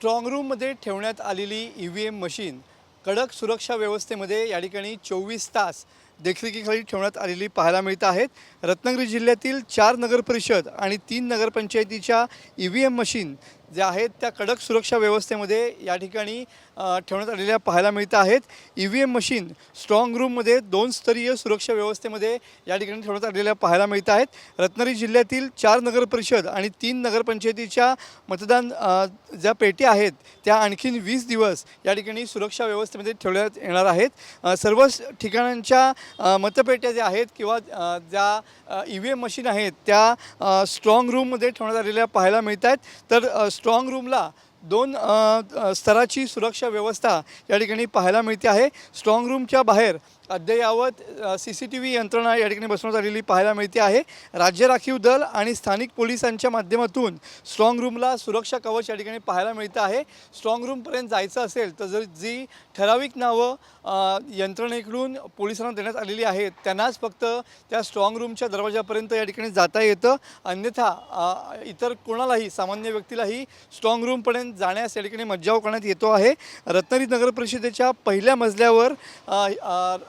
स्ट्रॉंगरूममध्ये ठेवण्यात आलेली E V M machine कडक सुरक्षा व्यवस्थेमध्ये या ठिकाणी चोवीस तास देखरेखीखाली ठेवण्यात आलेली पाहायला मिळत आहेत. रत्नागिरी जिल्ह्यातील चार नगर परिषद आणि तीन नगरपंचायतीच्या ई व्ही एम मशीन ज्या आहेत त्या कडक सुरक्षा व्यवस्थेमध्ये या ठिकाणी ठेवण्यात आलेल्या पाहायला मिळत आहेत. E V M machine strong रूममध्ये दोन स्तरीय सुरक्षा व्यवस्थेमध्ये या ठिकाणी ठेवण्यात आलेल्या पाहायला मिळत आहेत. रत्नागिरी जिल्ह्यातील चार नगर परिषद आणि तीन नगरपंचायतीच्या मतदान ज्या पेट्या आहेत त्या आणखीन वीस दिवस या ठिकाणी सुरक्षा व्यवस्थेमध्ये ठेवण्यात येणार आहेत. सर्व ठिकाणांच्या मतपेट्या ज्या आहेत किंवा ज्या ई व्ही एम मशीन आहेत त्या स्ट्रॉंग रूममध्ये ठेवण्यात आलेल्या पाहायला मिळत आहेत. तर स्ट्रॉंग रूमला दोन स्तराची सुरक्षा व्यवस्था या ठिकाणी पाहायला मिळते आहे. स्ट्रॉंग रूमच्या बाहेर अद्ययावत सी सी टी व्ही यंत्रणा या ठिकाणी बसवण्यात आलेली पाहायला मिळते आहे. राज्य राखीव दल आणि स्थानिक पोलिसांच्या माध्यमातून स्ट्रॉंग रूमला सुरक्षा कवच या ठिकाणी पाहायला मिळतं आहे. स्ट्रॉंग रूमपर्यंत जायचं असेल तर जर जी ठराविक नावं यंत्रणेकडून पोलिसांना देण्यात आलेली आहेत त्यांनाच फक्त त्या स्ट्रॉंग रूमच्या दरवाजापर्यंत या ठिकाणी जाता येतं. अन्यथा इतर कोणालाही सामान्य व्यक्तीलाही स्ट्रॉंग रूमपर्यंत जाण्यास या ठिकाणी मज्जाव करण्यात येतो आहे. रत्नागिरी नगर परिषदेच्या पहिल्या मजल्यावर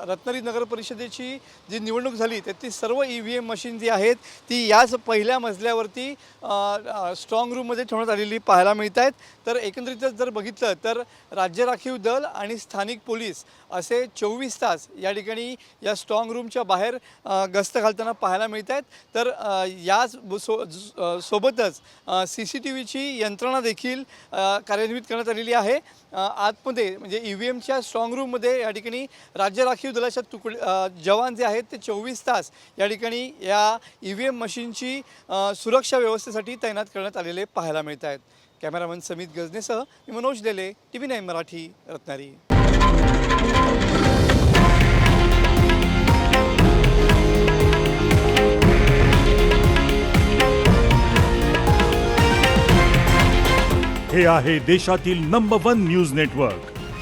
रत्नागिरी नगर परिषदेची जी निवडणूक झाली त्यातली सर्व ई व्ही एम मशीन जी आहेत ती याच पहिल्या मजल्यावरती स्ट्रॉंग रूममध्ये ठेवण्यात आलेली पाहायला मिळत आहेत तर एकंदरीतच जर बघितलं तर राज्य राखीव दल आणि स्थानिक पोलीस असे चोवीस तास या ठिकाणी या स्ट्रॉंग रूमच्या बाहेर गस्त घालताना पाहायला मिळत आहेत तर याच सो सोबतच सी सी टी व्हीची यंत्रणा देखील कार्यान्वित करण्यात आलेली आहे. आतमध्ये म्हणजे ई व्ही एमच्या स्ट्रॉंग रूममध्ये या ठिकाणी राज्य राखीव दलाच्या तुकड जवान जे आहेत ते चोवीस तास या ठिकाणी या ई व्ही एम मशीनची सुरक्षा व्यवस्थेसाठी तैनात करण्यात आलेले पाहायला मिळत आहेत. कॅमेरामन समित गजनेसह मी Manoj Dele T V nine Marathi Ratnagiri. हे आहे देशातील नंबर वन न्यूज नेटवर्क